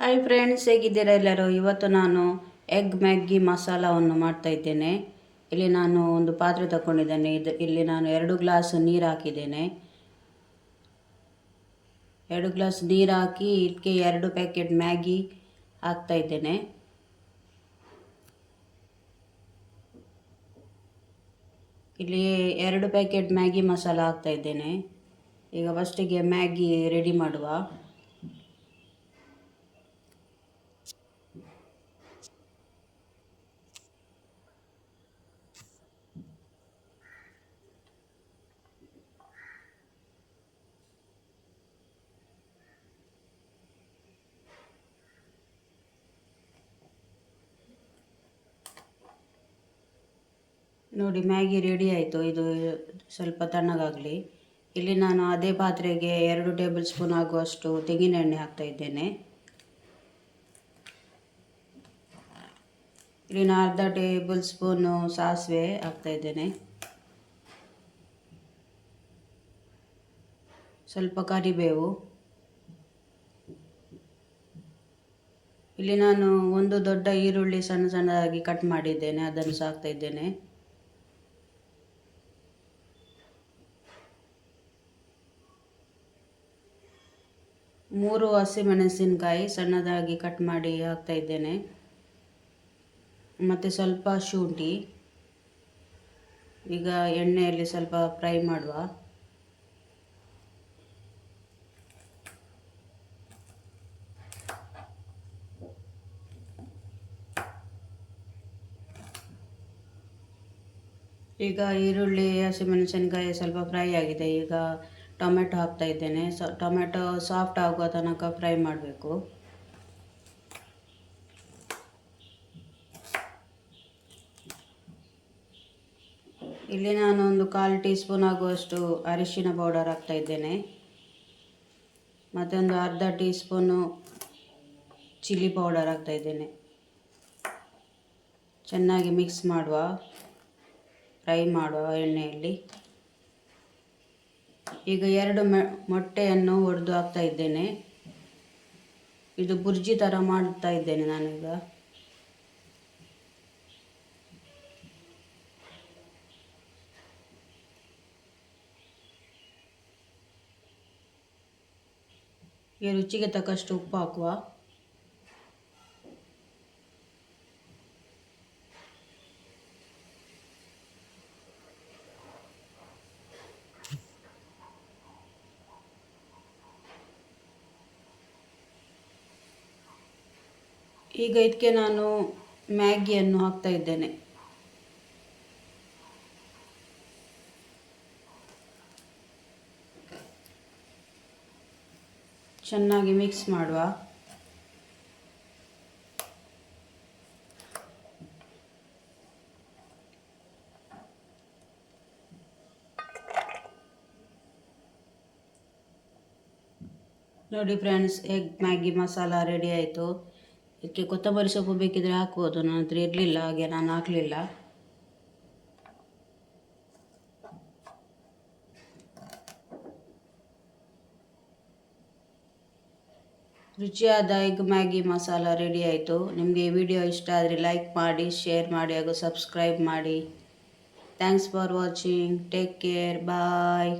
Hi friends ಹೇಗಿದ್ದೀರಾ ಎಲ್ಲರೂ? ಇವತ್ತು ನಾನು ಎಗ್ ಮ್ಯಾಗಿ ಮಸಾಲವನ್ನು ಮಾಡ್ತಾ ಇದ್ದೇನೆ. ಇಲ್ಲಿ ನಾನು ಒಂದು ಪಾತ್ರೆ ತಗೊಂಡಿದ್ದೇನೆ ಇದು ಇಲ್ಲಿ ನಾನು ಎರಡು ಗ್ಲಾಸ್ ನೀರು ಹಾಕಿದ್ದೇನೆ. ಎರಡು ಗ್ಲಾಸ್ ನೀರು ಹಾಕಿ ಇದಕ್ಕೆ ಎರಡು ಪ್ಯಾಕೆಟ್ ಮ್ಯಾಗಿ ಹಾಕ್ತಾ ಇದ್ದೇನೆ. ಇಲ್ಲಿ ಎರಡು ಪ್ಯಾಕೆಟ್ ಮ್ಯಾಗಿ ಮಸಾಲ ಹಾಕ್ತಾ ಇದ್ದೇನೆ. ಈಗ ಫಸ್ಟಿಗೆ ಮ್ಯಾಗಿ ರೆಡಿ ಮಾಡುವ. ನೋಡಿ, ಮ್ಯಾಗಿ ರೆಡಿ ಆಯಿತು. ಇದು ಸ್ವಲ್ಪ ತಣ್ಣಗಾಗಲಿ. ಇಲ್ಲಿ ನಾನು ಅದೇ ಪಾತ್ರೆಗೆ ಎರಡು ಟೇಬಲ್ ಸ್ಪೂನ್ ಆಗುವಷ್ಟು ತೆಂಗಿನೆಣ್ಣೆ ಹಾಕ್ತಾ ಇದ್ದೇನೆ. ಇಲ್ಲಿ ನಾನು ಅರ್ಧ ಟೇಬಲ್ ಸ್ಪೂನು ಸಾಸಿವೆ ಹಾಕ್ತಾ ಇದ್ದೇನೆ. ಸ್ವಲ್ಪ ಕರಿಬೇವು. ಇಲ್ಲಿ ನಾನು ಒಂದು ದೊಡ್ಡ ಈರುಳ್ಳಿ ಸಣ್ಣ ಸಣ್ಣದಾಗಿ ಕಟ್ ಮಾಡಿದ್ದೇನೆ. ಅದನ್ನು ಸಹ ಹಾಕ್ತಾ ಇದ್ದೇನೆ. ಮೂರು ಹಸಿಮೆಣಸಿನಕಾಯಿ ಸಣ್ಣದಾಗಿ ಕಟ್ ಮಾಡಿ ಹಾಕ್ತಾ ಇದ್ದೇನೆ. ಮತ್ತು ಸ್ವಲ್ಪ ಶುಂಠಿ, ಈಗ ಎಣ್ಣೆಯಲ್ಲಿ ಸ್ವಲ್ಪ ಫ್ರೈ ಮಾಡುವ. ಈಗ ಈರುಳ್ಳಿ, ಹಸಿಮೆಣಸಿನಕಾಯಿ ಸ್ವಲ್ಪ ಫ್ರೈ ಆಗಿದೆ. ಈಗ ಟೊಮೆಟೊ ಹಾಕ್ತಾ ಇದ್ದೇನೆ. ಸೊ, ಟೊಮೆಟೊ ಸಾಫ್ಟ್ ಆಗುವ ತನಕ ಫ್ರೈ ಮಾಡಬೇಕು. ಇಲ್ಲಿ ನಾನು ಒಂದು ಕಾಲು ಟೀ ಸ್ಪೂನ್ ಆಗುವಷ್ಟು ಅರಿಶಿನ ಪೌಡರ್ ಹಾಕ್ತಾ ಇದ್ದೇನೆ. ಮತ್ತೊಂದು ಅರ್ಧ ಟೀ ಸ್ಪೂನು ಚಿಲ್ಲಿ ಪೌಡರ್ ಹಾಕ್ತಾ ಇದ್ದೇನೆ. ಚೆನ್ನಾಗಿ ಮಿಕ್ಸ್ ಮಾಡುವ, ಫ್ರೈ ಮಾಡುವ ಎಣ್ಣೆಯಲ್ಲಿ. ಈಗ ಎರಡು ಮೊಟ್ಟೆಯನ್ನು ಒಡೆದು ಹಾಕ್ತಾ ಇದ್ದೇನೆ. ಇದು ಬುರ್ಜಿ ಥರ ಮಾಡ್ತಾ ಇದ್ದೇನೆ ನಾನೀಗ. ರುಚಿಗೆ ತಕ್ಕಷ್ಟು ಉಪ್ಪು ಹಾಕುವ. ಈಗ ಇದಕ್ಕೆ ನಾನು ಮ್ಯಾಗಿಯನ್ನು ಹಾಕ್ತಾ ಇದ್ದೇನೆ. ಚೆನ್ನಾಗಿ ಮಿಕ್ಸ್ ಮಾಡುವ. ನೋಡಿ friends egg Maggi masala ready ಆಯಿತು. ಇದಕ್ಕೆ ಕೊತ್ತಂಬರಿ ಸೊಪ್ಪು ಬೇಕಿದ್ರೆ ಹಾಕ್ಬೋದು ನನ್ನ ಹತ್ರ ಇರಲಿಲ್ಲ, ಹಾಗೆ ನಾನು ಹಾಕಲಿಲ್ಲ. ರುಚಿಯಾದ ಎಗ್ ಮ್ಯಾಗಿ ಮಸಾಲ ರೆಡಿ ಆಯಿತು. ನಿಮಗೆ ಈ ವಿಡಿಯೋ ಇಷ್ಟ ಆದರೆ ಲೈಕ್ ಮಾಡಿ, ಶೇರ್ ಮಾಡಿ, ಹಾಗೂ ಸಬ್ಸ್ಕ್ರೈಬ್ ಮಾಡಿ. Thanks for watching take care bye